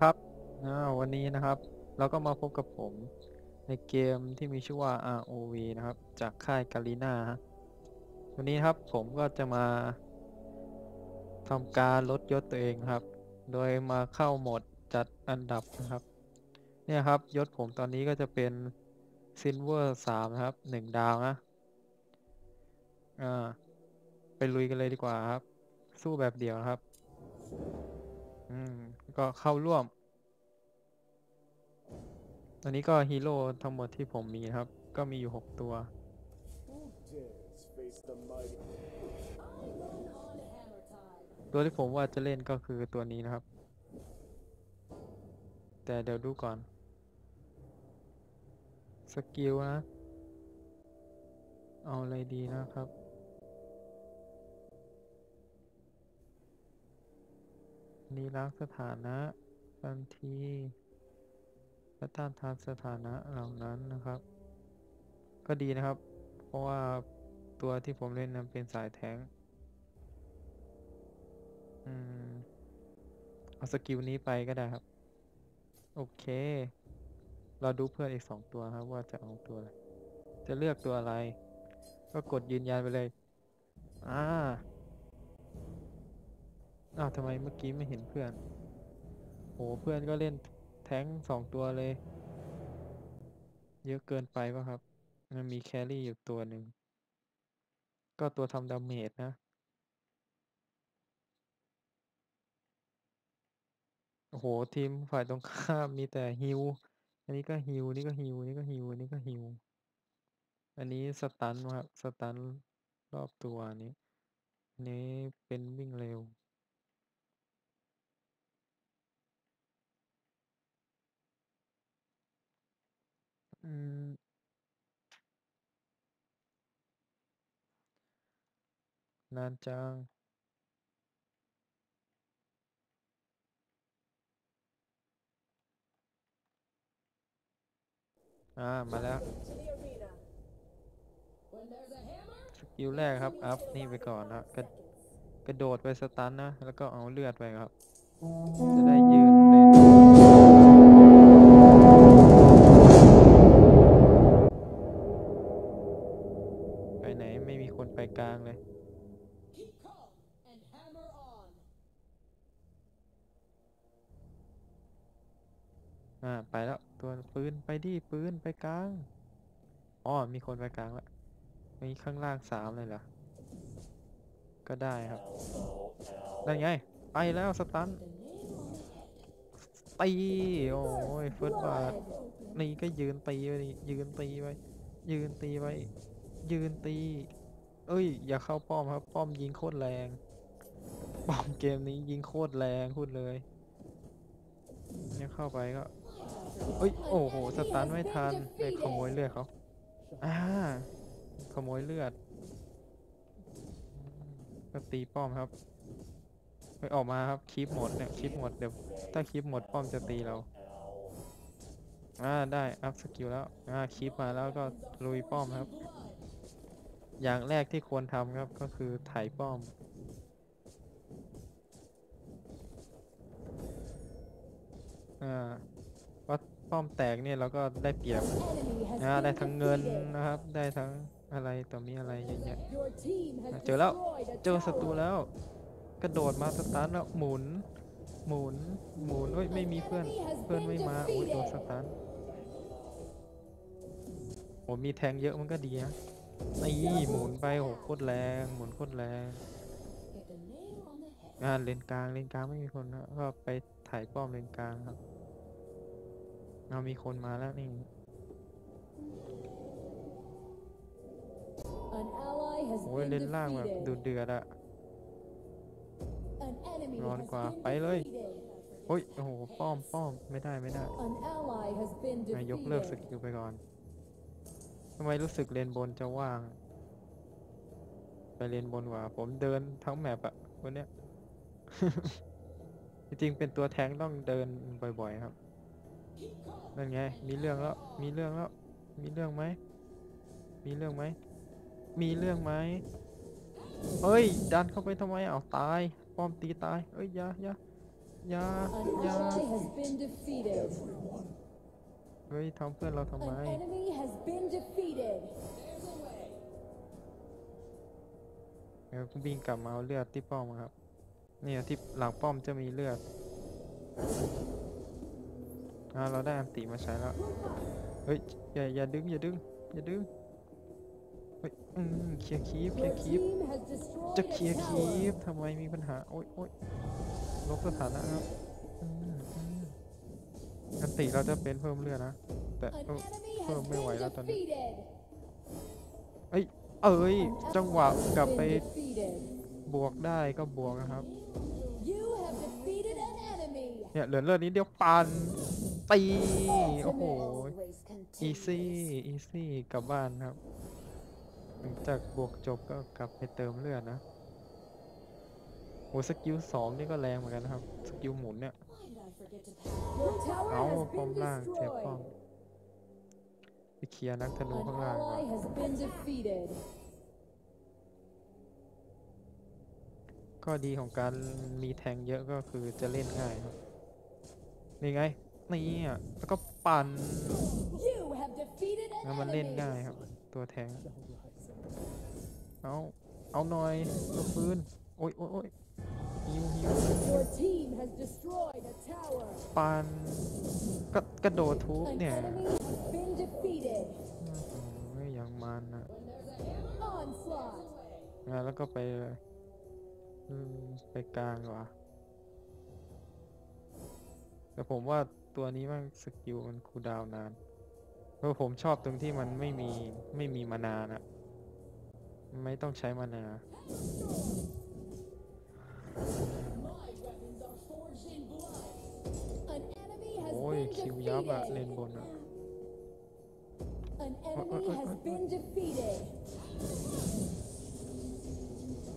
ครับวันนี้นะครับ เราก็มาพบกับผมในเกมที่มีชื่อว่า ROV นะครับ จากค่ายกาลีนาฮะวันนี้ครับผมก็จะมาทำการลดยศตัวเองครับ โดยมาเข้าโหมดจัดอันดับนะครับ เนี่ยครับยศผมตอนนี้ก็จะเป็นซิลเวอร์สามครับหนึ่งดาวนะอ่าไปลุยกันเลยดีกว่าครับ สู้แบบเดียวครับ อืม ก็เข้าร่วม อันนี้ก็ฮีโร่ทั้งหมดที่ผมมีครับ ก็มีอยู่หกตัว ตัวที่ผมว่าจะเล่นก็คือตัวนี้นะครับ แต่เดี๋ยวดูก่อน สกิลนะ เอาอะไรดีนะครับ นี่ล้างสถานะทันทีและต้านทานสถานะเหล่านั้นนะครับ ก็ดีนะครับ เพราะว่าตัวที่ผมเล่นนั้นเป็นสายแทงอืมเอาสกิลนี้ไปก็ได้ครับ โอเค เราดูเพื่อนอีกสองตัวครับ ว่าจะเอาตัวอะไร จะเลือกตัวอะไร ก็กดยืนยันไปเลย อ่า อ้าวทำไมเมื่อกี้ไม่เห็นเพื่อน โห เพื่อนก็เล่นแท้งสองตัวเลย เยอะเกินไปป่ะครับ มันมีแครี่อยู่ตัวหนึ่ง ก็ตัวทำดาเมจนะโอ้โห ทีมฝ่ายตรงข้ามมีแต่ฮิว อันนี้ก็ฮิว นี่ก็ฮิว นี่ก็ฮิวนนี้ก็ฮิว อันนี้สตันครับ สตันรอบตัวนนี้ อันนี้เป็นวิ่งเร็ว อืม นานจัง อ่า มาแล้ว สกิลแรกครับ อัพ นี่ไปก่อนนะกระกระโดดไปสตันนะ แล้วก็เอาเลือดไปครับ จะได้ยืนเล่น อ่าไปแล้วตัวปืนไปดิปืนไปกลางอ๋อมีคนไปกลางแล้วมีข้างล่างสามเลยเหรอก็ได้ครับนั่นไงไปแล้วสตันตีโอ้ยเฟิร์สบาทนี่ก็ยืนตีไปดิยืนตีไปยืนตีไปยืนตี เอ้ย อย่าเข้าป้อมครับ ป้อมยิงโคตรแรง ป้อมเกมนี้ยิงโคตรแรงพูดเลยเนี่ยเข้าไปก็ เอ้ยโอ้โหสตันไม่ทันไปขโมยเลือดเขาอ่าขโมยเลือดก็ตีป้อมครับไปออกมาครับคลิปหมดเนี่ยคลิปหมดเดี๋ยวถ้าคลิปหมดป้อมจะตีเราอ่าได้อัพสกิลแล้วอ่าคลิปมาแล้วก็ลุยป้อมครับ อย่างแรกที่ควรทำครับก็คือถ่ายป้อม ป้อมแตกเนี่ยเราก็ได้เปรียบ Enemy has อ่า been ได้ทั้งเงินนะครับ ได้ทั้งอะไรต่อมีอะไรเยอะแยะเจอแล้วเจอศัตรูแล้ว กระโดดมาสตาร์ทแล้วหมุน หมุนหมุนเอ้ยไม่มีเพื่อนเพื่อนไม่มาโอ้ยโดนสตาร์ทโอ้มีแทงเยอะมันก็ดีนะนี่หมุนไปโหโคตรแรงหมุนโคตรแรงงานเลนกลางเลนกลางไม่มีคนนะก็ไปถ่ายป้อมเลนกลางครับ เอามีคนมาแล้วนี่ An ally has โอ้ย been เลนล่างแบบดู defeated. เดือดอะ An enemy ร้อน has กว่า been ไปเลย defeated. โอ้ย โอ้โห ป้อมป้อมไม่ได้ไม่ได้ An ally has been อะยกเลิกส defeated. กิลไปก่อน ทำไมรู้สึกเลนบนจะว่าง ไปเลนบนกว่า ผมเดินทั้งแมปอะวันเนี้ย จริงๆเป็นตัวแทงค์ต้องเดินบ่อยๆครับ นั่นไง มีเรื่องแล้ว มีเรื่องแล้ว มีเรื่องไหม มีเรื่องไหม มีเรื่องไหม เฮ้ย ดันเข้าไปทำไมเอาตาย ป้อมตีตาย เอ้ยอยาอยาอยา An อยา ally has been defeated. เฮ้ยทำเพื่อนเราทำไม An enemy has been defeated. เดี๋ยววิ่งกลับมาเอาเลือดที่ป้อมครับ เนี่ยที่หลังป้อมจะมีเลือด อ่าเราได้อันติมาใช้แล้ว เฮ้ย อย่าอย่าดึงอย่าดึงอย่าดึง เฮ้ย อืมเคลียร์คีฟเคลียร์คีฟจะเคลียร์คีฟทำไมมีปัญหา โอ๊ยโอ๊ยลบสถานะครับอันติเราจะเป็นเพิ่มเลือดนะ แต่เพิ่มไม่ไหวแล้วตอนนี้เอ้ย เอ้ย จังหวะกลับไปบวกได้ก็บวกนะครับ เนี่ยเหลือเลือดนิดเดียวปัน ตีโอ้โหอีซี่อีซี่กลับบ้านครับหลังจากบวกจบก็กลับไปเติมเลือดนะโหสกิลสองนี่ก็แรงเหมือนกันครับ สกิลหมุนเนี่ย เอาป้อมล่างเสียป้อมไปเคลียร์นักธนูข้างล่างก่อน ally has been defeated. ข้อดีของการมีแทงเยอะก็คือจะเล่นง่ายครับ นี่ไง นี่อะแล้วก็ปั่น You have defeated แล้วมันเล่นง่ายครับ ตัวแทง เอาเอาหน่อยตัวปืนโอ้ยโอ้ยโอ้ยฮิวฮิวปันก็กระโดดทุบเนี่ยอย่างมันอะ Onslaught. งานแล้วก็ไปไปกลางว่าแต่ผมว่า ตัวนี้มันสกิลมันคูลดาวนานเพราะผมชอบตรงที่มันไม่มีไม่มีมานานะไม่ต้องใช้มานาโอ้ยคิวยับอะเลนบนอะ An uh, enemy uh, has uh, been defeated.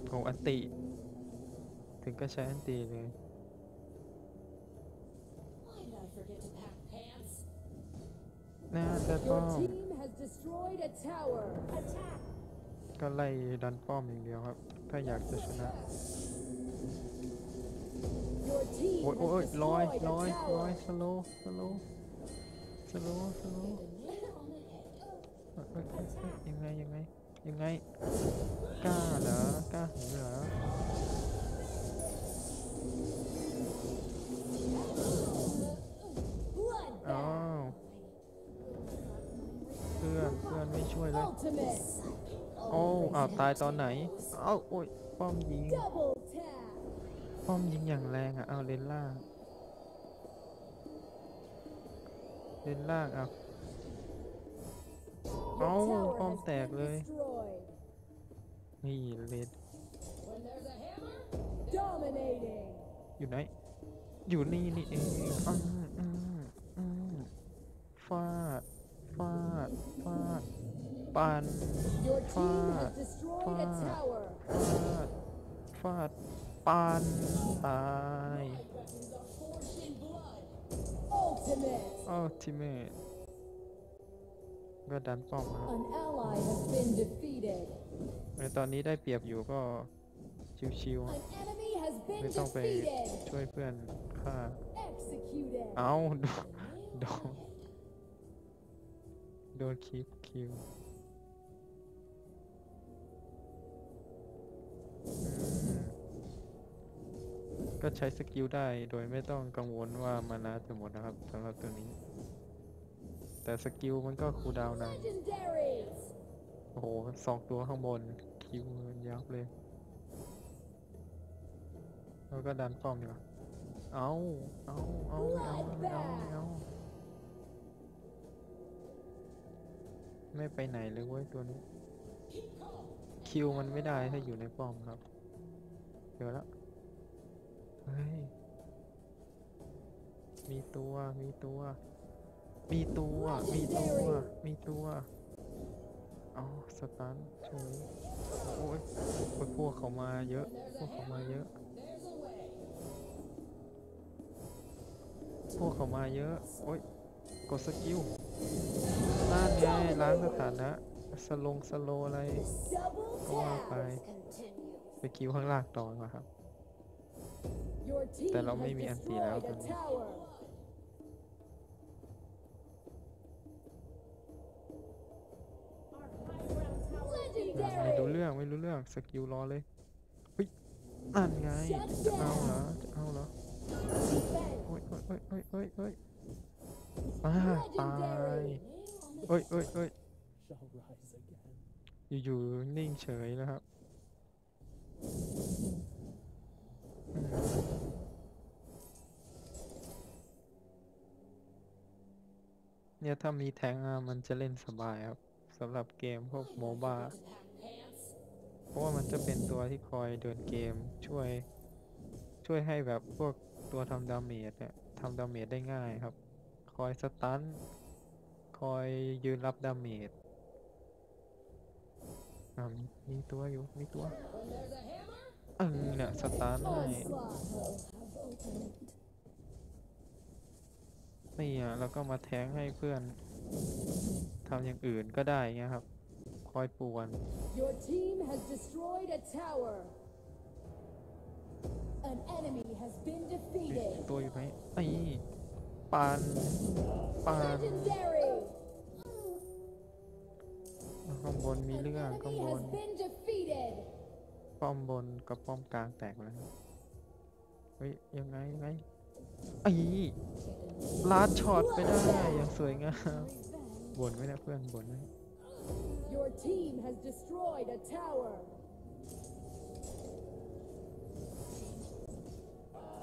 โหอันติ ถึงก็ใช้อันติเลย น่าจะต้อ Your ง team has destroyed a tower. Attack. ก็ไล่ดันป้อมอย่างเดียวครับ ถ้าอยากจะชนะ Your team โอ้ย has โอ้ยลอย destroyed ลอย a ลอย tower. สโลสโลสโลสโล The nail on the head. ยังไงยังไงยังไงกล้าเหรอกล้าหูเหรออ้าวตายตอนไหน เอ้าโอ้ยป้อมยิง ป้อมยิงอย่างแรงอะ เอาเลนล่าง เลนล่างเอา Your Oh, tower bom has tẹt been เลย นี่เลนอยู่ไหน อยู่นี่นี่เองฟาด ฟาด ฟาด ปัน Your team Fuck. has destroyed a Fuck. tower. ฟาดฟาดปันตาย Ultimate. อัลติเมทก็ดันป้อมครับ An ally has been defeated. ในตอนนี้ได้เปรียบอยู่ก็ชิว An enemy has ๆ been ไม่ต้องไป defeated. ช่วยเพื่อนฆ่า Executed. เอาโดนโดนโดนคิปคิว ก็ใช้สกิลได้โดยไม่ต้องกังวลว่ามานาจะหมดนะครับสำหรับตัวนี้ แต่สกิลมันก็คูลดาวน์นานโอ้โหสองตัวข้างบนคิวมันยับเลยแล้วก็ดันป้อมดีกว่าเอาเอาเอาเอาเอาเอาไม่ไปไหนเลยเว้ยตัวนี้ คิวมันไม่ได้ถ้าอยู่ในป้อมครับเดี๋ยวละเฮ้ย มีตัว มีตัว มีตัว มีตัว มีตัวเอาสตันเฉยโอยโอ้ยพวกเขามาเยอะ พวกเขามาเยอะ พวกเขามาเยอะ โอ้ย กดสกิลนั่นไงล้างสถานะ สลงสโลอะไรก็ว่าไปไปคิวข้างล่างต่อดีกว่าครับ แต่เรา has ไม่มีอันตีแล้ว destroyed ตอน a นี้ tower. à, ไม่รู้ Legendary. เรื่องไม่รู้เรื่องสกิลรอเลยเฮ้ยนั่นไงจะเอาเหรอจะเอาเหรอ Defense. โอ้ยโอ้ยโอ้ยโอ้ยโอ้ยโอ้ยอ่าตาย Legendary. เอ้ยเอ้ยเอ้ย Shall rise again. อยู่ๆนิ่งเฉยนะครับ เนี่ยถ้ามีแทงค์อะมันจะเล่นสบายครับสำหรับเกมพวกโมบ้าเพราะว่ามันจะเป็นตัวที่คอยเดินเกมช่วย ช่วยให้แบบพวกตัวทำดาเมจเนี่ยทำดาเมจได้ง่ายครับ คอยสตันคอยยืนรับดาเมจอ่ามีมีตัวอยู่มีตัว When there's a hammer, เออเนี่ยสตันให้ นี่อะแล้วก็มาแทงให้เพื่อนทำอย่างอื่นก็ได้เงี้ยครับ คอยป่วน Your team has destroyed a tower. An enemy has been เอ๊ะ defeated. ตัวอยู่ไหนไอ้ปานปาน Legendary. ข้างบนมี An เรื่องข้าง enemy บน has been defeated. ป้อมบนกับป้อมกลางแตกแล้วนะเฮ้ยยังไงยังไงไอ้ ลาดช็อตไปได้อย่างสวยงามบนไว้นะเพื่อนบนไว้ Your team has destroyed a tower.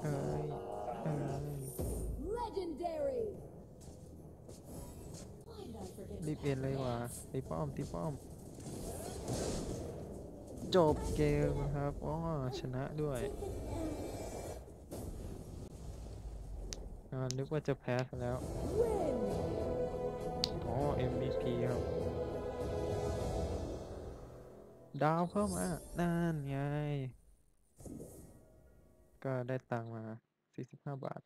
เอ้ยเอ้ย Legendary. why did I forget รีบ to เอ็น pack เลยว่ะ pants? ตีป้อมตีป้อม จบเกมนะครับอ๋อชนะด้วยอ่า นึกว่าจะแพ้แล้ว อ๋อ MVP ครับ ดาวเข้ามา นั่นไง ก็ได้ตังมา 45 บาท